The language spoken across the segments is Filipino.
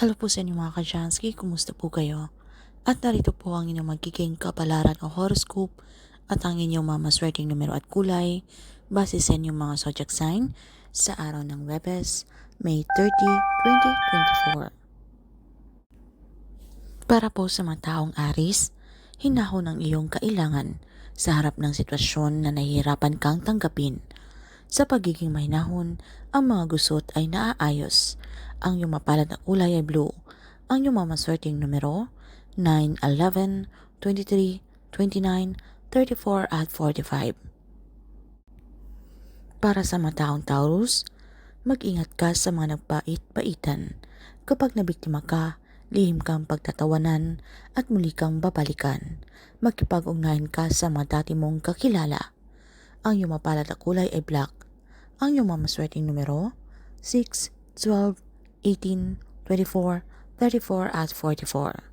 Hello po sa inyo mga kajansky, kumusta po kayo? At narito po ang inyong magiging kapalaran o horoscope at ang inyong mamaswerteng numero at kulay base sa inyong mga zodiac sign sa araw ng Webes, May 30, 2024. Para po sa mga taong Aris, hinahon ang iyong kailangan sa harap ng sitwasyon na nahihirapan kang tanggapin. Sa pagiging mahinahon, ang mga gusot ay naaayos. Ang iyong mapalad na kulay ay blue. Ang iyong mamaswerteng numero, 9, 11, 23, 29, 34 at 45. Para sa mga Taurus, mag-ingat ka sa mga nagpait-paitan. Kapag nabiktima ka, lihim kang pagtatawanan at muli kang babalikan. Magkipag-ugnayan ka sa mga dati mong kakilala. Ang iyong mapalad na kulay ay black. Ang iyong mamaswerteng numero, 6, 12, 18, 24, 34 at 44.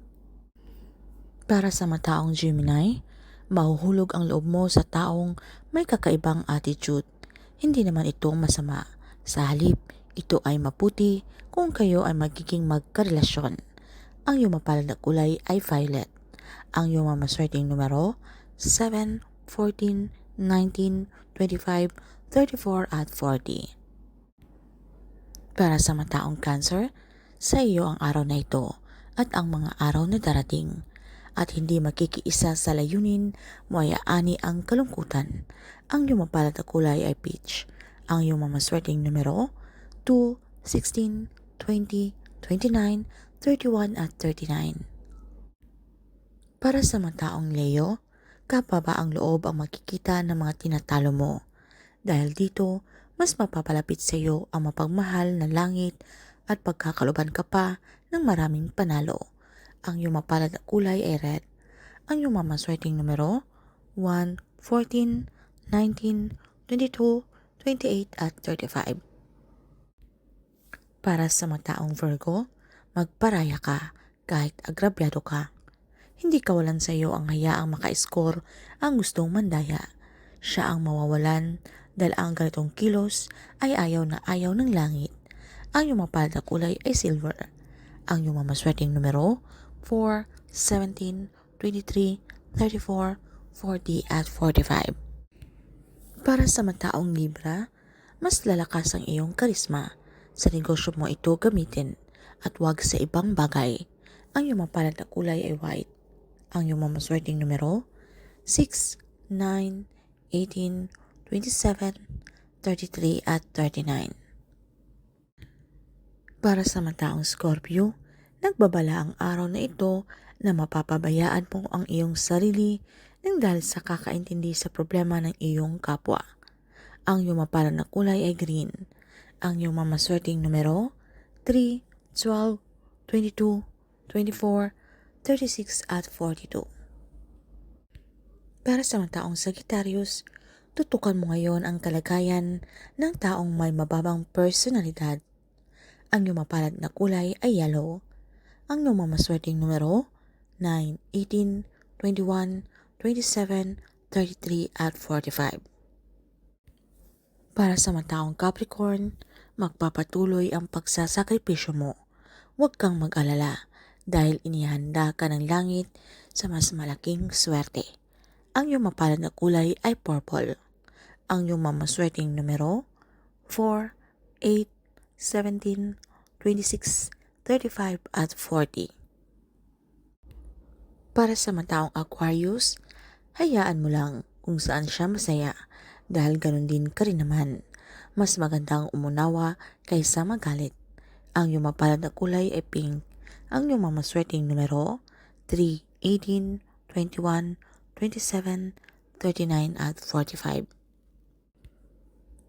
Para sa mga taong Gemini, mahuhulog ang loob mo sa taong may kakaibang attitude. Hindi naman ito masama. Sa halip, ito ay maputi kung kayo ay magiging magkarelasyon. Ang iyong mapalad na kulay ay violet. Ang iyong mamaswerteng numero, 7, 14, 19, 25, 34 at 40. Para sa mga taong cancer, sa iyo ang araw na ito at ang mga araw na darating at hindi makikiisa sa layunin mo ay aani ang kalungkutan. Ang iyong mapalad na kulay ay peach. Ang iyong mamaswerteng numero 2, 16, 20, 29, 31 at 39. Para sa mga taong Leo, kapaba ang loob ang makikita ng mga tinatalo mo. Dahil dito, mas mapapalapit sa iyo ang mapagmahal na langit at pagkakaluban ka pa ng maraming panalo. Ang iyong mapalad na kulay ay red. Ang iyong mamaswerteng numero 1, 14, 19, 22, 28 at 35. Para sa mga taong Virgo, magparaya ka kahit agrabyado ka. Hindi kawalan sa iyo ang hayaang maka-score ang gustong mandaya. Siya ang mawawalan dahil ang ganitong kilos ay ayaw na ayaw ng langit. Ang iyong mapalad na kulay ay silver. Ang iyong mamaswerteng numero 4, 17, 23, 34, 40 at 45. Para sa mga taong Libra, mas lalakas ang iyong karisma. Sa negosyo mo ito gamitin at huwag sa ibang bagay. Ang iyong mapalad na kulay ay white. Ang iyong mamaswerteng numero 6, 9, 18, 27, 33 at 39. Para sa mga taong Scorpio, nagbabala ang araw na ito na mapapabayaan mo ang iyong sarili nang dahil sa kakaintindi sa problema ng iyong kapwa. Ang iyong mapalad na kulay ay green. Ang iyong mamaswerteng numero 3, 12, 22, 24, 36 at 42. Para sa mga taong Sagittarius, tutukan mo ngayon ang kalagayan ng taong may mababang personalidad. Ang iyong mapalad na kulay ay yellow. Ang iyong mamaswerteng numero 9, 18, 21, 27, 33 at 45. Para sa mga taong Capricorn, magpapatuloy ang pagsasakripisyo mo. Huwag kang mag-alala dahil inihanda ka ng langit sa mas malaking swerte. Ang iyong mapalad na kulay ay purple. Ang iyong mamaswerteng numero 4, 8, 17, 26, 35 at 40. Para sa mataong Aquarius, hayaan mo lang kung saan siya masaya dahil ganun din ka rin naman. Mas magandang umunawa kaysa magalit. Ang iyong mapalad na kulay ay pink. Ang iyong mamaswerteng numero 3, 18, 21, 27, 39 at 45.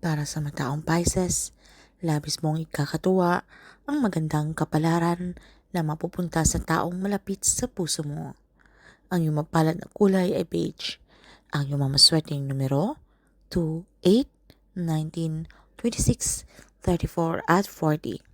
Para sa mataong Pisces, labis mong ikakatuwa ang magandang kapalaran na mapupunta sa taong malapit sa puso mo. Ang iyong mapalad na kulay ay beige. Ang iyong mamaswerteng numero 2, 8, 19, 26, 34 at 40.